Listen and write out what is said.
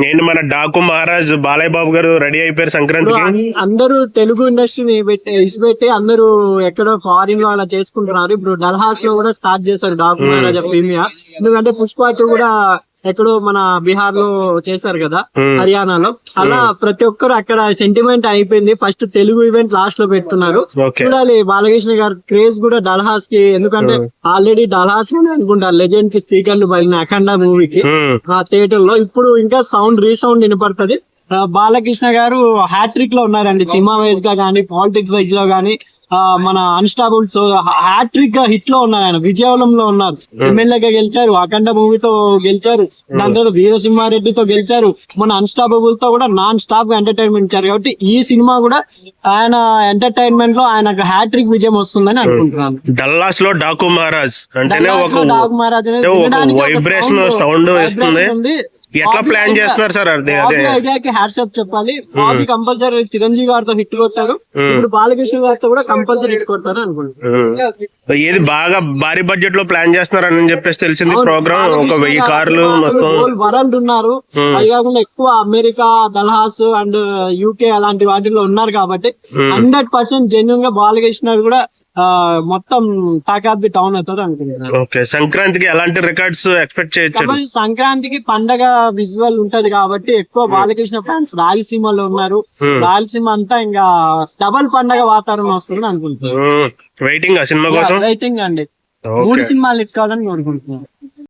ఏంటి మన డాకు మహారాజ్ బాలయ్య బాబు గారు రెడీ అయిపోయారు సంక్రాంతికి. అన్- అందరూ తెలుగు ఇండస్ట్రీని పెట్టి ఇసిపెట్టి అందరూ ఎక్కడో ఫారిన్లో అలా చేసుకుంటున్నారు. ఇప్పుడు డల్హాస్లో కూడా స్టార్ట్ చేశారు డాకు మహారాజా ప్రీమియర్ ఎందుకంటే పుష్ప టూ కూడా ఎక్కడో మన బీహార్లో చేశారు కదా. హర్యానాలో. అలా ప్రతి ఒక్కరు అక్కడ సెంటిమెంట్ అయిపోయింది. ఫస్ట్ తెలుగు ఈవెంట్ లాస్ట్లో పెడుతున్నారు. చూడాలి బాలకృష్ణ గారు క్రేజ్ కూడా డల్హాస్కి ఎందుకంటే ఆల్రెడీ డల్హాస్లోనే అనుకుంటారు. లెజెండ్కి స్పీకర్లు పడిన అఖండ మూవీకి ఆ థియేటర్లో. ఇప్పుడు ఇంకా సౌండ్ రీసౌండ్ వినపడుతుంది. బాలకృష్ణ గారు హ్యాట్రిక్లో ఉన్నారండి. సినిమా వైజ్గా గానీ పాలిటిక్స్ వైజ్లో గానీ ఆ, మన అన్స్టాబుల్స్ హ్యాట్రిక్గా హిట్లో ఉన్నారు ఆయన. విజయవలంలో ఉన్నారు. ఎమ్మెల్యేగా గెలిచారు. అఖండ మూవీతో గెలిచారు. దాని తర్వాత వీరసింహారెడ్డితో గెలిచారు. మన అన్స్టాబుల్తో కూడా నాన్ స్టాప్గా ఎంటర్టైన్మెంట్ ఇచ్చారు. కాబట్టి ఈ సినిమా కూడా ఆయన ఎంటర్టైన్మెంట్లో ఆయన హ్యాట్రిక్ విజయం వస్తుందని అనుకుంటున్నాను. డల్లాస్లో డాకు మహారాజ్ అంటే వస్తుంది. ఎట్లా ప్లాన్ చేస్తున్నారు సార్? అదే ఐడియాకి హ్యాట్సాప్ చెప్పాలి. బాబీ కంపల్సరీ చిరంజీవి గారితో హిట్ కొట్టారు. ఇప్పుడు బాలకృష్ణ గారితో కూడా కంపల్సరీ హిట్ కొడతారు అనుకుంటున్నాను. ఉమ్. ఏది బాగా భారీ బడ్జెట్లో ప్లాన్ చేస్తున్నారని చెప్పేసి తెలిసింది ప్రోగ్రామ్ ఒక వెయ్యి కార్లు మొత్తం. వరల్డ్ ఉన్నారు. అది కాకుండా ఎక్కువ అమెరికా డల్హాస్ అండ్ యూకే అలాంటి వాటిల్లో ఉన్నారు కాబట్టి. హండ్రెడ్ పర్సెంట్ జెన్యున్గా బాలకృష్ణ కూడా మొత్తం టాక్ ఆఫ్ ది టౌన్ అవుతుంది అనుకుంటున్నాను. ఓకే సంక్రాంతికి ఎలాంటి రికార్డ్స్ ఎక్స్పెక్ట్ చేయొచ్చు? సంక్రాంతికి పండగ విజువల్ ఉంటది కాబట్టి ఎక్కువ బాలకృష్ణ ఫ్యాన్స్ రాయలసీమలో ఉన్నారు. Hmm. రాయలసీమ అంతా ఇంకా డబల్ పండగ వాతావరణం వస్తుంది అనుకుంటున్నాను. వెయిటింగ్ ఆ సినిమా కోసం? రైటింగ్ అండి. మూడు సినిమాలు ఎక్కాలని కోరుకుంటున్నాను.